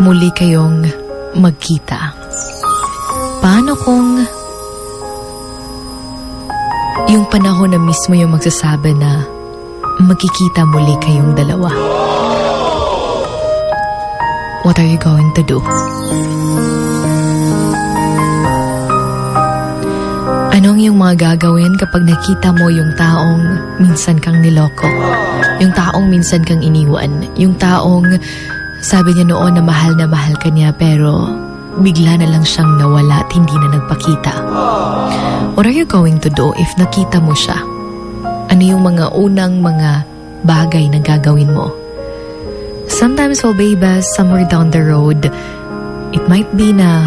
muli kayong magkita? Paano kung yung panahon na mismo yung magsasabi na magkikita muli kayong dalawa? What are you going to do? Anong yung mga gagawin kapag nakita mo yung taong minsan kang niloko? Yung taong minsan kang iniwan? Yung taong sabi niya noon na mahal na mahal ka niya pero bigla na lang siyang nawala at hindi na nagpakita? What are you going to do if nakita mo siya? Ano yung mga unang mga bagay na gagawin mo? Sometimes, well, baby, somewhere down the road, it might be na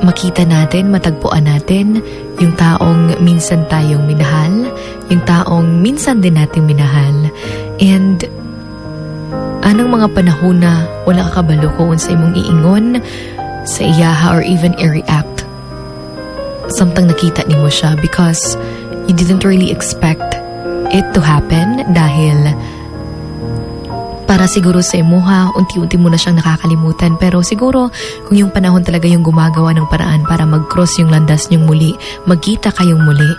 makita natin, matagpuan natin yung taong minsan tayong minahal, yung taong minsan din natin minahal. And mga panahon na wala ka kabalo kung sa imong iingon, sa iyaha or even i-react. Samtang nakita ni mo siya because you didn't really expect it to happen dahil para siguro sa imuha, unti-unti mo na siyang nakakalimutan. Pero siguro, kung yung panahon talaga yung gumagawa ng paraan para mag-cross yung landas niyong muli, magkita kayong muli,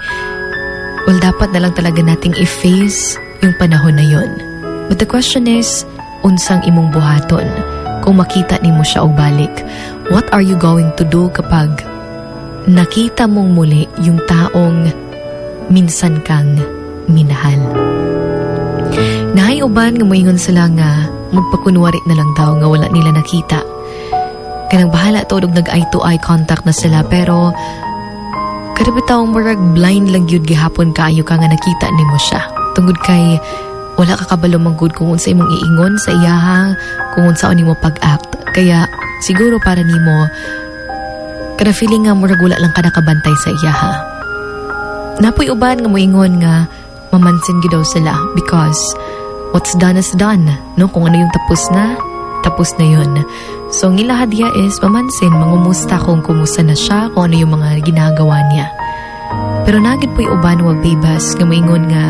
well, dapat na lang talaga nating i-face yung panahon na yun. But the question is, unsang imong buhaton? Kung makita ni mo siya o balik, what are you going to do kapag nakita mong muli yung taong minsan kang minahal? Nahay uban nga moingon sila nga magpakunwari na lang daw nga wala nila nakita. Kanang bahala to og nag eye to eye contact na sila pero kada bitaw murag blind lang gyud gihapon kaayo ka nga nakita nimo siya. Tungod kay wala ka kabalo manggod kung unsa imong iingon sa iyaha, kung unsa nimo pag-act. Kaya siguro para nimo kada feeling nga murag wala lang ka nakabantay sa iyaha. Napoy uban nga moingon nga mamansin gyud sila because what's done is done. No? Kung ano yung tapos na, tapos na yun. So, ang ilahadya is mamansin, mangumusta kung kumusta na siya, kung ano yung mga ginagawa niya. Pero nagid po'y uban wa babas nga moingon nga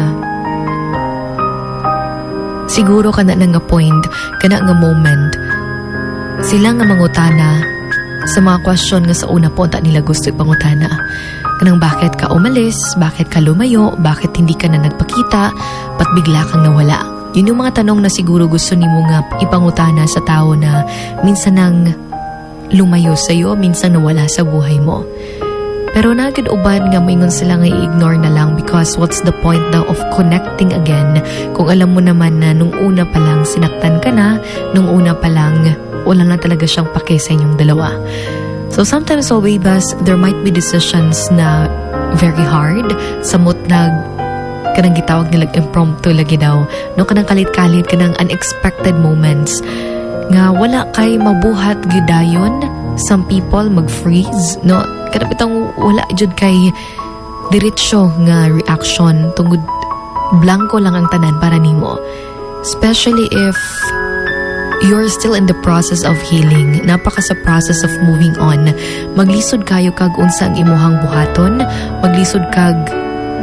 siguro kana na nga point, kana nga moment, sila nga mangutana sa mga question nga sa una po nila gusto ipangutana. Kanang bakit ka umalis, bakit ka lumayo, bakit hindi ka na nagpakita, ba't bigla kang nawala. Yun yung mga tanong na siguro gusto ni nga ipangutana sa tao na minsan nang lumayo sa'yo, minsan nawala sa buhay mo. Pero nagad uban nga moingon sila nga i-ignore na lang because what's the point daw of connecting again? Kung alam mo naman na nung una pa lang sinaktan ka na, nung una pa lang wala na talaga siyang pake sa inyong dalawa. So sometimes so way bas, there might be decisions na very hard, samot nag kanang gitawag nila impromptu lagi daw. No kanang kalit-kalit kanang unexpected moments. Nga wala kay mabuhat gidayon some people mag-freeze no? Kada bitang wala jud kay diretsyo nga reaction tungod blanco lang ang tanan para nimo. Especially if you're still in the process of healing napaka sa process of moving on. Maglisod kayo kag unsa ang imuhang buhaton maglisod kag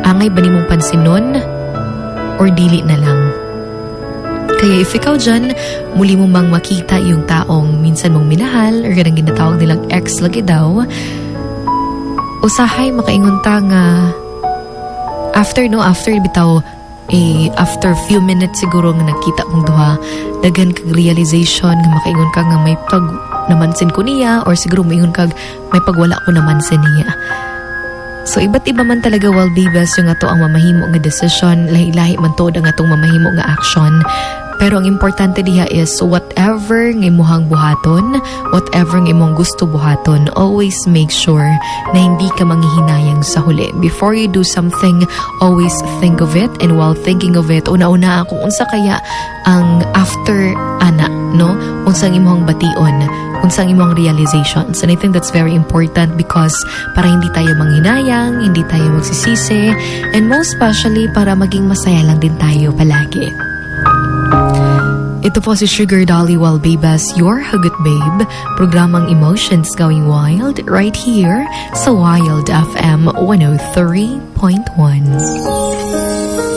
angay ba nimong pansinon or dili na lang kaya if ikaw dyan, muli mo mang makita yung taong minsan mong minahal or ganang ginatawag nilang ex lagi daw, usahay makaingon ta nga after no, after bitaw eh, after few minutes siguro nga nakita mong duha, dagan kag realization nga makaingon ka nga may pag namansin ko niya or siguro maingon kag may pagwala ko namansin niya. So iba't iba man talaga well bibas yung ato ang mamahimo nga decision, lahi-lahi man to ang atong mamahimo nga action. Pero ang importante diha is whatever ng imuhang buhaton, whatever ng imong gusto buhaton, always make sure na hindi ka manghihinayang sa huli. Before you do something, always think of it and while thinking of it, una-una kung unsa kaya ang after no? Unsang imong bation, unsang imong realizations. And I think that's very important because para hindi tayo manghinayang, hindi tayo magsisisi, and most especially para maging masaya lang din tayo palagi. Ito po si Sugar Dolly Walbabas, your Hugot Babe, programang Emotions Going Wild, right here sa Wild FM 103.1.